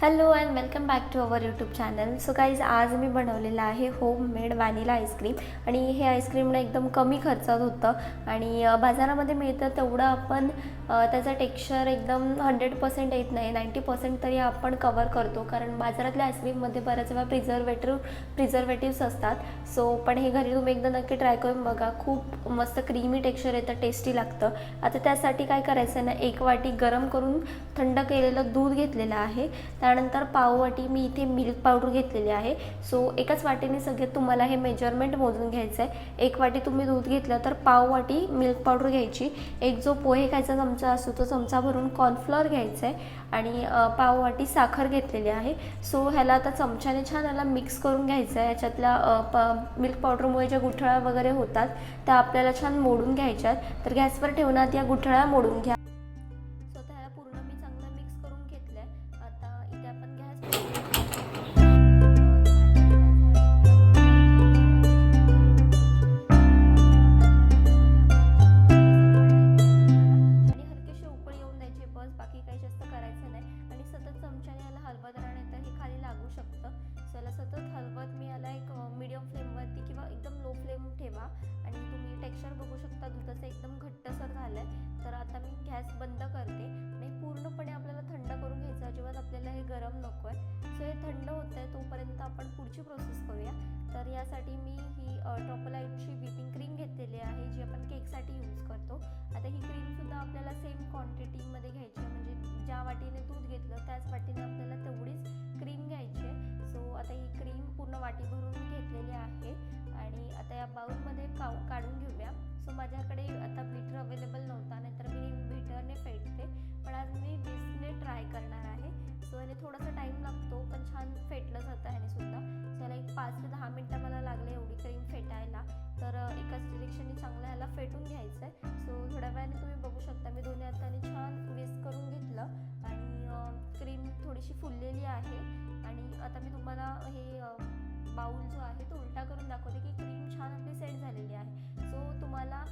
Hello and welcome back to our YouTube channel so guys आज मी बनवलेलं आहे होम मेड व्हॅनिला आईस्क्रीम आणि हे आईस्क्रीम ना एकदम कमी खर्चात होतं. आणि बाजारामध्ये मिळतं तेवढं आपण त्याचं टेक्स्चर एकदम हंड्रेड पर्सेंट येत नाही. नाईंटी पर्सेंट तरी आपण कवर करतो. कारण बाजारातल्या आईस्क्रीममध्ये बऱ्याच वेळा प्रिझर्वेटिव्ह प्रिझर्वेटिव्स असतात. सो पण हे घरी तुम्ही एकदा नक्की ट्राय करून बघा. खूप मस्त क्रीमी टेक्स्चर येतं टेस्टी लागतं. आता त्यासाठी काय करायचं आहे ना एक वाटी गरम करून थंड केलेलं दूध घेतलेलं आहे. त्यानंतर पाववाटी मी इथे मिल्क पावडर घेतलेली आहे. सो एकाच वाटीने सगळे तुम्हाला हे मेजरमेंट मोजून घ्यायचं आहे एक वाटी तुम्ही दूध घेतलं तर पाव वाटी मिल्क पावडर घ्यायची. एक जो पोहे खायचा चमचा असतो तो चमचा भरून कॉर्नफ्लॉर घ्यायचा आहे आणि पाववाटी पाव वाटी साखर घेतलेली आहे. सो ह्याला आता चमच्याने छान याला मिक्स करून घ्यायचं आहे याच्यातल्या प मिल्क पावडरमुळे ज्या गुठळ्या वगैरे होतात त्या आपल्याला छान मोडून घ्यायच्यात. तर गॅसवर ठेवण्यात या गुठळ्या मोडून घ्या. शकता एकदम घट्टसर झालं आहे तर आता मी गॅस बंद करते. आणि पूर्णपणे आपल्याला थंड करून घ्यायचं अजिबात आपल्याला हे गरम नको आहे सो हे थंड होतं आहे तोपर्यंत आपण पुढची प्रोसेस करूया. तर यासाठी मी ही ट्रॉपलाईटची व्हिपिंग क्रीम घेतलेली आहे जी आपण केकसाठी यूज करतो. आता ही क्रीमसुद्धा आपल्याला सेम क्वांटिटीमध्ये घ्यायची आहे. म्हणजे ज्या वाटीने दूध घेतलं त्याच वाटीने आपल्याला तेवढीच क्रीम घ्यायची आहे. सो आता ही क्रीम पूर्ण वाटी भरून घेतलेली आहे. आणि आता या बाउलमध्ये काव का टाईम लागतो पण छान फेटलं जातं ह्याने सुद्धा. त्याला एक पाच ते दहा मिनटं मला लागले एवढी क्रीम फेटायला. तर एकाच डिरेक्शनने चांगलं ह्याला फेटून घ्यायचं आहे सो थोड्या वेळाने तुम्ही बघू शकता. मी दोन्ही हाताने छान वेस्ट करून घेतलं आणि क्रीम थोडीशी फुललेली आहे. आणि आता मी तुम्हाला हे बाउल जो आहे तो उलटा करून दाखवते की क्रीम छान आपली सेट झालेली आहे. सो तुम्हाला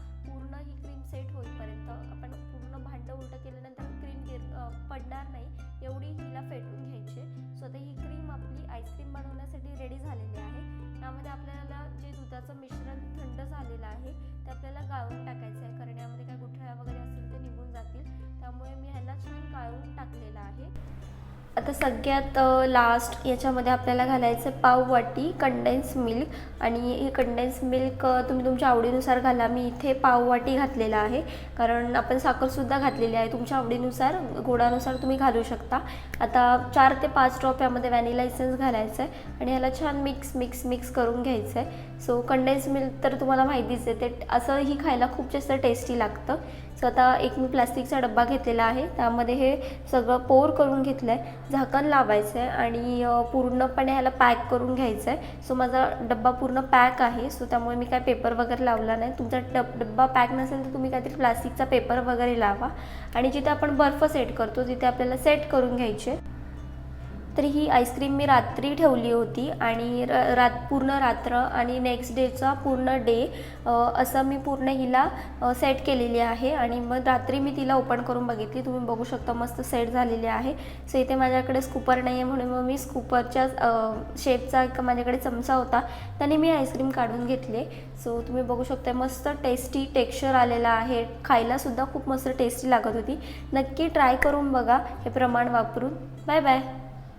आता सगळ्यात लास्ट याच्यामध्ये आपल्याला घालायचं आहे पाव वाटी कंडेन्स मिल्क आणि हे कंडेन्स मिल्क तुम्ही तुमच्या आवडीनुसार घाला. मी इथे पाव वाटी घातलेला आहे. कारण आपण साखरसुद्धा घातलेली आहे. तुमच्या आवडीनुसार गोडानुसार तुम्ही घालू शकता. आता चार ते पाच ड्रॉप यामध्ये व्हॅनिला इसेन्स घालायचं आहे. आणि ह्याला छान मिक्स मिक्स मिक्स करून घ्यायचं आहे. सो कंडेन्स मिल्क तर तुम्हाला माहितीच आहे. ते असंही खायला खूप जास्त टेस्टी लागतं. सो आता एक मी प्लास्टिकचा डब्बा घेतलेला आहे. त्यामध्ये हे सगळं पोर करून घेतलं आहे झाकण लावायचं आहे आणि पूर्णपणे ह्याला पॅक करून घ्यायचं आहे. सो माझा डब्बा पूर्ण पॅक आहे. सो त्यामुळे मी काय पेपर वगैरे लावला नाही. तुमचा डब डब्बा पॅक नसेल तर तुम्ही काहीतरी प्लास्टिकचा पेपर वगैरे लावा. आणि जिथे आपण बर्फ सेट करतो तिथे आपल्याला सेट करून घ्यायचे. तर ही आईस्क्रीम मी रात्री ठेवली होती आणि र रात पूर्ण रात्र आणि नेक्स्ट डेचा पूर्ण डे असं मी पूर्ण हिला सेट केलेली आहे आणि मग रात्री मी तिला ओपन करून बघितली. तुम्ही बघू शकता मस्त सेट झालेली आहे. सो इथे माझ्याकडे स्कूपर नाही आहे म्हणून मग मी स्कूपरच्या शेपचा एक माझ्याकडे चमचा होता. त्याने मी आईस्क्रीम काढून घेतले. सो तुम्ही बघू शकता मस्त टेस्टी टेक्स्चर आलेला आहे. खायलासुद्धा खूप मस्त टेस्टी लागत होती. नक्की ट्राय करून बघा हे प्रमाण वापरून. Bye bye